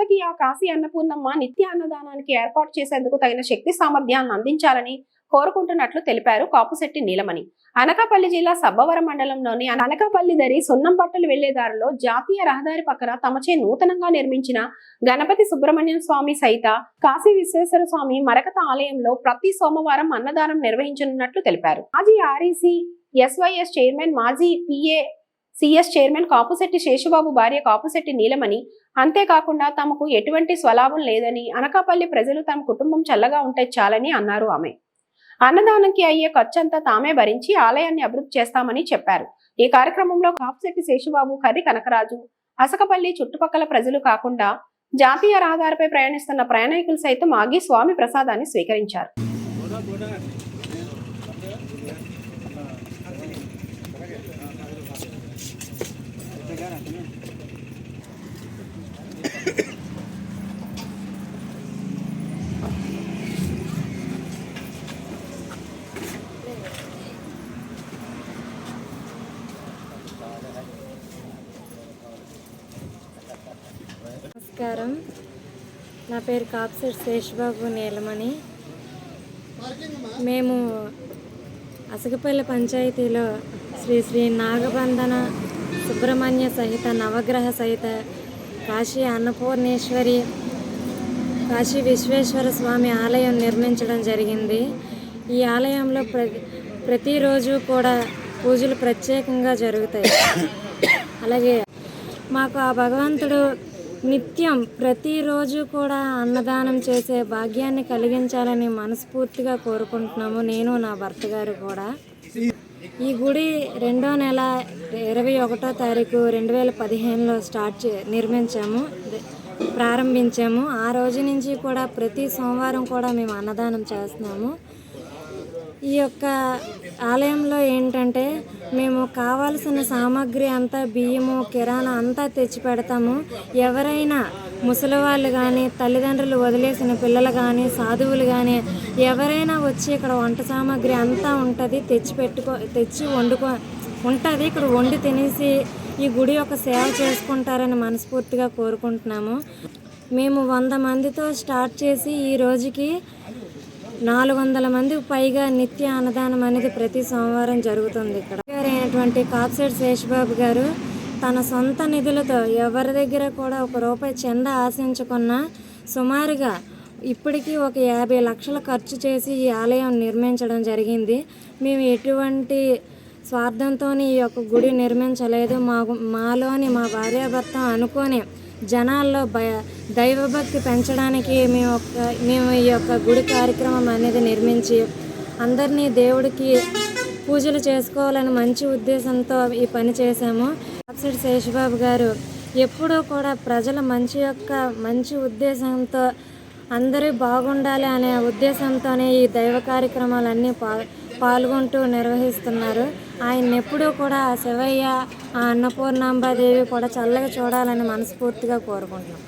కొత్తకి ఆ కాశీ అన్నపూర్ణమ్మ నిత్య అన్నదానానికి ఏర్పాటు చేసేందుకు తగిన శక్తి సామర్థ్యాలను అందించాలని కోరుకుంటున్నట్లు తెలిపారు కాపుశెట్టి నీలమణి. అనకాపల్లి జిల్లా సబ్బవరం మండలంలోని అనకాపల్లి దరి సున్నంపట్టలు వెళ్ళే దారిలో జాతీయ రహదారి పక్కన తమచే నూతనంగా నిర్మించిన గణపతి సుబ్రహ్మణ్యం స్వామి సహిత కాశీ విశ్వేశ్వర స్వామి మరకత ఆలయంలో ప్రతి సోమవారం అన్నదానం నిర్వహించనున్నట్లు తెలిపారు. మాజీ ఆర్ఈసీ ఎస్వైఎస్ చైర్మన్ మాజీ PA CS chairman Kapusetti Seshubabu భార్య కాపుశెట్టి నీలమని అంతేకాకుండా తమకు ఎటువంటి స్వలాభం లేదని అనకాపల్లి ప్రజలు తమ కుటుంబం చల్లగా ఉంటే చాలని అన్నారు ఆమె. అన్నదానంకి అయ్యే ఖర్చంతా తామే భరించి ఆలయాన్ని అభివృద్ధి చేస్తామని చెప్పారు. ఈ కార్యక్రమంలో కాపుశెట్టి శేషుబాబు కర్రి కనకరాజు అసకపల్లి చుట్టుపక్కల ప్రజలు కాకుండా జాతీయ రహదారిపై ప్రయాణిస్తున్న ప్రయాణికులు సైతం ఆగి స్వామి ప్రసాదాన్ని స్వీకరించారు. నమస్కారం. నా పేరు కాప్సర్ శేషబాబు నీలమణి. మేము అసగపల్లి పంచాయతీలో శ్రీ శ్రీ నాగబంధన సుబ్రహ్మణ్య సహిత నవగ్రహ సహిత కాశీ అన్నపూర్ణేశ్వరి కాశీ విశ్వేశ్వర స్వామి ఆలయం నిర్మించడం జరిగింది. ఈ ఆలయంలో ప్ర ప్రతిరోజు కూడా పూజలు ప్రత్యేకంగా జరుగుతాయి. అలాగే మాకు ఆ భగవంతుడు నిత్యం ప్రతిరోజు కూడా అన్నదానం చేసే భాగ్యాన్ని కలిగించాలని మనస్ఫూర్తిగా కోరుకుంటున్నాము. నేను నా భర్త గారు కూడా. ఈ గుడి రెండో నెల ఇరవై ఒకటో తారీఖు రెండు వేల పదిహేనులో స్టార్ట్ చే నిర్మించాము ప్రారంభించాము. ఆ రోజు నుంచి కూడా ప్రతి సోమవారం కూడా మేము అన్నదానం చేస్తున్నాము. ఈ యొక్క ఆలయంలో ఏంటంటే మేము కావాల్సిన సామాగ్రి అంతా బియ్యము కిరాణా అంతా తెచ్చి పెడతాము. ఎవరైనా ముసలి వాళ్ళు కానీ తల్లిదండ్రులు వదిలేసిన పిల్లలు కానీ సాధువులు కానీ ఎవరైనా వచ్చి ఇక్కడ వంట సామాగ్రి అంతా ఉంటుంది తెచ్చి పెట్టుకో తెచ్చి వండుకో ఉంటుంది. ఇక్కడ వండి తినేసి ఈ గుడి యొక్క సేవ చేసుకుంటారని మనస్ఫూర్తిగా కోరుకుంటున్నాము. మేము వంద మందితో స్టార్ట్ చేసి ఈ రోజుకి నాలుగు వందల మందికి పైగా నిత్య అన్నదానం అనేది ప్రతి సోమవారం జరుగుతుంది ఇక్కడ. అయినటువంటి కాప్సెట్ శేషబాబు గారు తన సొంత నిధులతో ఎవరి దగ్గర కూడా ఒక రూపాయి చెంద ఆశించకున్నా సుమారుగా ఇప్పటికీ ఒక యాభై లక్షల ఖర్చు చేసి ఈ ఆలయం నిర్మించడం జరిగింది. మేము ఎటువంటి స్వార్థంతో ఈ యొక్క గుడి నిర్మించలేదు. మా మాలోని మా భార్యాభర్త అనుకొని జనాల్లో భయ దైవభక్తి పెంచడానికి మేము ఒక మేము ఈ యొక్క గుడి కార్యక్రమం అనేది నిర్మించి అందరినీ దేవుడికి పూజలు చేసుకోవాలని మంచి ఉద్దేశంతో ఈ పని చేశాము. ఆక్సిడ్ శేషబాబు గారు ఎప్పుడూ కూడా ప్రజల మంచి యొక్క మంచి ఉద్దేశంతో అందరూ బాగుండాలి అనే ఉద్దేశంతోనే ఈ దైవ కార్యక్రమాలన్నీ పా పాల్గొంటూ నిర్వహిస్తున్నారు. ఆయన ఎప్పుడూ కూడా శివయ్య ఆ అన్నపూర్ణాంబాదేవి కూడా చల్లగా చూడాలని మనస్ఫూర్తిగా కోరుకుంటున్నాం.